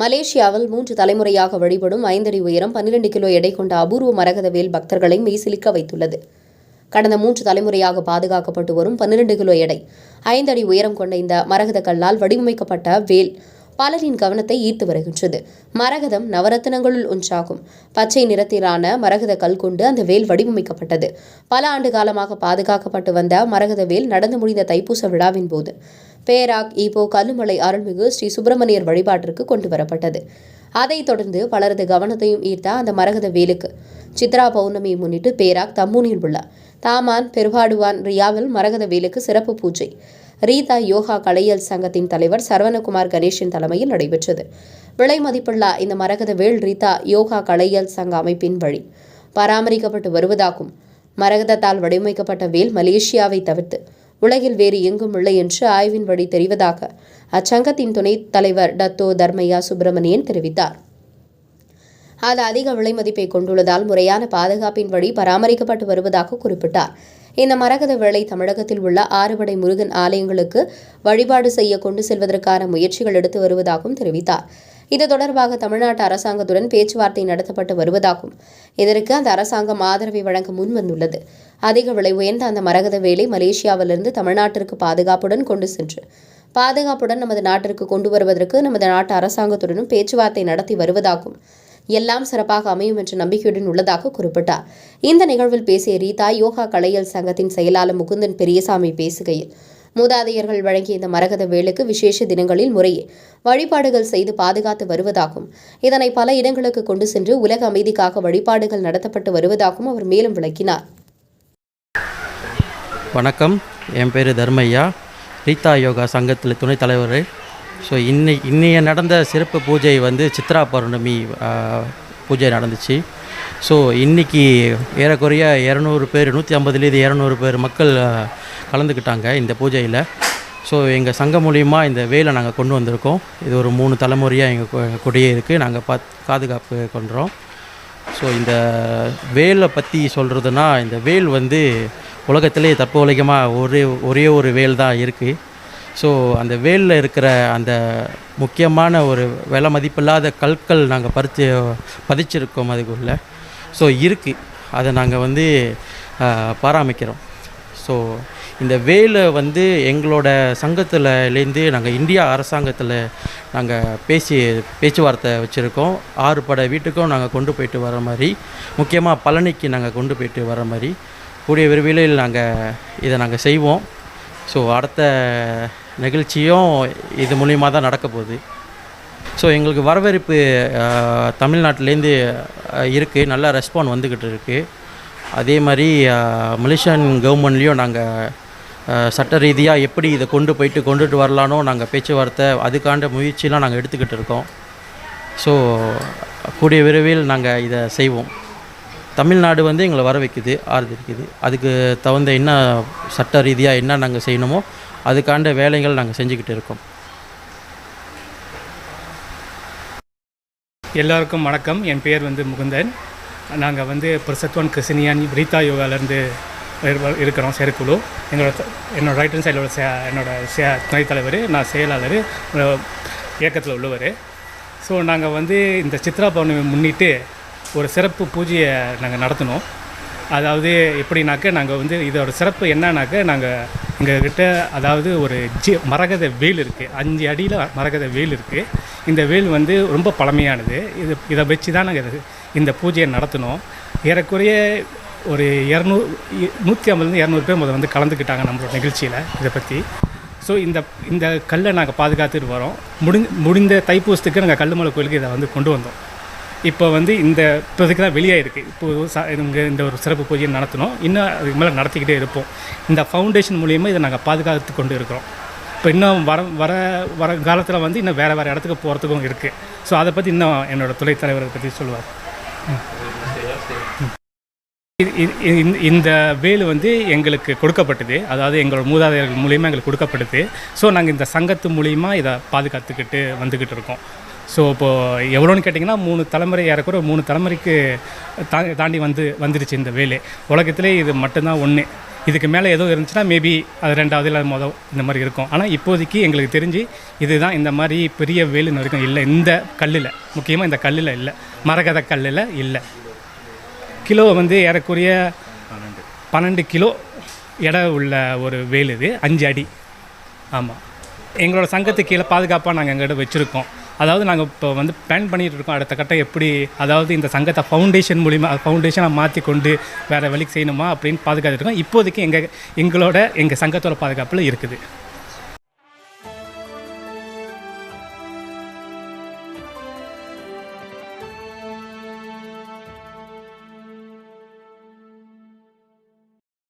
மலேசியாவில் மூன்று தலைமுறையாக வழிபடும் ஐந்தடி உயரம் பன்னிரண்டு கிலோ எடை கொண்ட அபூர்வ மரகதவேல் பக்தர்களை மெய்சிலிக்க வைத்துள்ளது. கடந்த மூன்று தலைமுறையாக பாதுகாக்கப்பட்டு வரும் பன்னிரண்டு கிலோ எடை ஐந்தடி உயரம் கொண்ட இந்த மரகத கல்லால் வடிவமைக்கப்பட்ட வேல் பலரின் கவனத்தை ஈர்த்து வருகின்றது. மரகதம் நவரத்தினங்களுள் ஒன்றாகும். பச்சை நிறத்திலான மரகத கல் கொண்டு அந்த வேல் வடிவமைக்கப்பட்டது. பல ஆண்டு காலமாக பாதுகாக்கப்பட்டு வந்த மரகத வேல் நடந்து முடிந்த தைப்பூச விழாவின் போது பேராக் ஈபோ கல்லுமலை அருள்மிகு ஸ்ரீ சுப்பிரமணியர் வழிபாட்டிற்கு கொண்டு வரப்பட்டது. அதைத் தொடர்ந்து பலரது கவனத்தையும் ஈர்த்த அந்த மரகத வேலுக்கு சித்ரா பௌர்ணமியை முன்னிட்டு பேராக் தம்பூனில் உள்ள தாமான் பெருவாடுவான் ரியாவில் மரகத வேலுக்கு சிறப்பு பூஜை. ரீதா யோகா கலையல் சங்கத்தின் தலைவர் சரவணகுமார் கணேஷின் தலைமையில் நடைபெற்றது. விலை மதிப்புள்ள இந்த மரகத வேல் ரீதா யோகா கலையல் சங்க அமைப்பின் வழி. பராமரிக்கப்பட்டு வருவதாகும். மரகதத்தால் வடிவமைக்கப்பட்ட வேல் மலேசியாவை தவிர்த்து உலகில் வேறு எங்கும் இல்லை என்று ஆய்வின் வழி தெரிவதாக அச்சங்கத்தின் துணைத் தலைவர் டத்தோ தர்மையா சுப்பிரமணியன் தெரிவித்தார். அது அதிக விலை மதிப்பை கொண்டுள்ளதால் முறையான பாதுகாப்பின் வழி பராமரிக்கப்பட்டு வருவதாக குறிப்பிட்டார். இந்த மரகத வேலை தமிழகத்தில் உள்ள ஆறுபடை முருகன் ஆலயங்களுக்கு வழிபாடு செய்ய கொண்டு செல்வதற்கான முயற்சிகள் எடுத்து வருவதாகவும் தெரிவித்தார். இது தொடர்பாக தமிழ்நாட்டு அரசாங்கத்துடன் பேச்சுவார்த்தை நடத்தப்பட்டு வருவதாகும். இதற்கு அந்த அரசாங்கம் ஆதரவை வழங்க முன்வந்துள்ளது அதிக விலை உயர்ந்த அந்த மரகத வேலை மலேசியாவிலிருந்து தமிழ்நாட்டிற்கு பாதுகாப்புடன் கொண்டு சென்று பாதுகாப்புடன் நமது நாட்டிற்கு கொண்டு வருவதற்கு நமது நாட்டு அரசாங்கத்துடனும் பேச்சுவார்த்தை நடத்தி வருவதாகும். எல்லாம் சிறப்பாக அமையும் என்ற நம்பிக்கையுடன் உள்ளதாக குறிப்பிட்டார். இந்த நிகழ்வில் பேசிய ரீதா யோகா கலையல் சங்கத்தின் செயலாளர் முகுந்தன் பெரியசாமி பேசுகையில் மூதாதையர்கள் வழங்கிய இந்த மரகத வேலுக்கு விசேஷ தினங்களில் முறையே வழிபாடுகள் செய்து பாதுகாத்து வருவதாகவும் இதனை பல இடங்களுக்கு கொண்டு சென்று உலக அமைதிக்காக வழிபாடுகள் நடத்தப்பட்டு வருவதாகவும் அவர் மேலும் விளக்கினார். வணக்கம். என் பேர் தர்மையா. ரீதா யோகா சங்கத்தில் துணைத் தலைவர். ஸோ இன்னை இன்னைய நடந்த சிறப்பு பூஜை வந்து சித்ரா பௌர்ணமி பூஜை நடந்துச்சு. ஸோ இன்றைக்கி ஏறக்குறைய இரநூறு பேர் நூற்றி ஐம்பதுலேருந்து இரநூறு பேர் மக்கள் கலந்துக்கிட்டாங்க இந்த பூஜையில். ஸோ எங்கள் சங்கம் மூலியமாக இந்த வேலை நாங்கள் கொண்டு வந்திருக்கோம். இது ஒரு மூணு தலைமுறையாக எங்கள் கொடியே இருக்குது நாங்கள் பாத் பாதுகாப்பு கொண்டுறோம் ஸோ இந்த வேலை பற்றி சொல்கிறதுனா இந்த வேல் வந்து உலகத்திலே தற்போதைகமாக ஒரே ஒரே ஒரு வேல் தான் இருக்குது ஸோ அந்த வேலில் இருக்கிற அந்த முக்கியமான ஒரு விலை மதிப்பில்லாத கற்கள் நாங்கள் பறித்து பதிச்சிருக்கோம் அதுக்குள்ளே. ஸோ இருக்குது அதை நாங்கள் வந்து பராமரிக்கிறோம் ஸோ இந்த வேலை வந்து எங்களோட சங்கத்துலேருந்து நாங்கள் இந்தியா அரசாங்கத்தில் நாங்கள் பேசி பேச்சுவார்த்தை வச்சுருக்கோம். ஆறு படை வீட்டுக்கும் நாங்கள் கொண்டு போயிட்டு வர மாதிரி முக்கியமாக பழனிக்கு நாங்கள் கொண்டு போயிட்டு வர மாதிரி. கூடிய விரைவில் நாங்கள் இதை நாங்கள் செய்வோம். ஸோ அடுத்த நிகழ்ச்சியும் இது மூலிமா தான் நடக்க போகுது. ஸோ எங்களுக்கு வரவேற்பு தமிழ்நாட்டிலேருந்து இருக்குது நல்ல ரெஸ்பாண்ட் வந்துக்கிட்டு இருக்குது அதே மாதிரி மலேசியன் கவர்மெண்ட்லேயும் நாங்கள் சட்ட ரீதியாக எப்படி இதை கொண்டு போயிட்டு கொண்டுட்டு வரலானோ நாங்கள் பேச்சுவார்த்தை அதுக்காண்ட முயற்சிலாம் நாங்கள் எடுத்துக்கிட்டு இருக்கோம். ஸோ கூடிய விரைவில் நாங்கள் இதை செய்வோம். தமிழ்நாடு வந்து எங்களை வர வைக்குது ஆதரிக்குது அதுக்கு தகுந்த என்ன சட்ட ரீதியாக என்ன நாங்கள் செய்யணுமோ அதுக்காண்ட வேலைகள் நாங்கள் செஞ்சுக்கிட்டு இருக்கோம். எல்லோருக்கும் வணக்கம். என் பெயர் வந்து முகுந்தன். நாங்கள் வந்து பிரசத்வான் கிருஷ்ணியான் ரீதா யோகாலேருந்து இருக்கிறோம் செயற்குழு. எங்களோட என்னோட ரைட் ஹேண்ட் சைடில் சே என்னோட சே துணைத் தலைவர் நான் செயலாளர் இயக்கத்தில் உள்ளவர். ஸோ நாங்கள் வந்து இந்த சித்ரா பௌர்ணமி முன்னிட்டு ஒரு சிறப்பு பூஜையை நாங்கள் நடத்தினோம். அதாவது எப்படின்னாக்க நாங்கள் வந்து இதோட சிறப்பு என்னன்னாக்க நாங்கள் எங்ககிட்ட அதாவது ஒரு ஜி மரகத வேல் இருக்குது அஞ்சு அடியில் மரகத வேல் இருக்குது இந்த வேல் வந்து ரொம்ப பழமையானது. இது இதை வச்சு தான் நாங்கள் இது- இந்த பூஜையை நடத்தினோம். ஏறக்குறைய ஒரு இரநூறு நூற்றி ஐம்பதுலேருந்து இரநூறு பேர் முதல்ல வந்து கலந்துக்கிட்டாங்க நம்மளோட நிகழ்ச்சியில் இதை பற்றி ஸோ இந்த இந்த கல்லை நாங்கள் பாதுகாத்துட்டு வரோம். முடிஞ்ச முடிந்த தைப்பூசத்துக்கு நாங்கள் கல்லுமலை கோயிலுக்கு இதை வந்து கொண்டு வந்தோம். இப்போ வந்து இந்த இப்போதைக்கு தான் வெளியாயிருக்கு. இப்போ ச இங்கே இந்த ஒரு சிறப்பு பூஜையை நடத்தினோம் இன்னும் அதுக்கு மேலே நடத்திக்கிட்டே இருப்போம். இந்த ஃபவுண்டேஷன் மூலியமாக இதை நாங்கள் பாதுகாத்து கொண்டு இருக்கிறோம். இப்போ இன்னும் வர வர வர காலத்தில் வந்து இன்னும் வேறு வேறு இடத்துக்கு போகிறதுக்கும் இருக்குது ஸோ அதை பற்றி இன்னும் என்னோட துணைத் தலைவரை பற்றி சொல்லுவார். இந்த- இந்த வேலு வந்து எங்களுக்கு கொடுக்கப்பட்டது. அதாவது எங்களோட மூதாதையர்கள் மூலியமாக எங்களுக்கு கொடுக்கப்பட்டது. ஸோ நாங்கள் இந்த சங்கத்து மூலியமாக இதை பாதுகாத்துக்கிட்டு வந்துக்கிட்டு இருக்கோம். ஸோ இப்போது எவ்வளோன்னு கேட்டிங்கன்னா மூணு தலைமுறை ஏறக்குற மூணு தலைமுறைக்கு தா தாண்டி வந்து வந்துருச்சு இந்த வேலை. உலகத்திலே இது மட்டும்தான் ஒன்று இதுக்கு மேலே ஏதோ இருந்துச்சுன்னா மேபி அது ரெண்டாவது இல்லை மொதல் இந்த மாதிரி இருக்கும். ஆனால் இப்போதைக்கு எங்களுக்கு தெரிஞ்சு இதுதான் இந்த மாதிரி பெரிய வேலு வரைக்கும் இல்லை. இந்த கல்லில் முக்கியமாக இந்த கல்லில் இல்லை. மரகத கல்லில் இல்லை. கிலோ வந்து ஏறக்குறைய பன்னெண்டு. கிலோ எடை உள்ள ஒரு வேல் இது. அஞ்சு அடி. ஆமாம் எங்களோட சங்கத்துக்கு கீழே பாதுகாப்பாக நாங்கள் எங்கள்கிட்ட வச்சுருக்கோம். அதாவது நாங்கள் இப்போ வந்து பிளான் பண்ணிகிட்டு இருக்கோம். அடுத்த கட்டம் எப்படி அதாவது இந்த சங்கத்தை ஃபவுண்டேஷன் மூலிமா ஃபவுண்டேஷனை மாற்றி கொண்டு வேறு வழிக்கு செய்யணுமா அப்படின்னு பாதுகாத்துட்டு இருக்கோம். இப்போதைக்கு எங்கள் எங்களோட எங்கள் சங்கத்தோட பாதுகாப்பில் இருக்குது.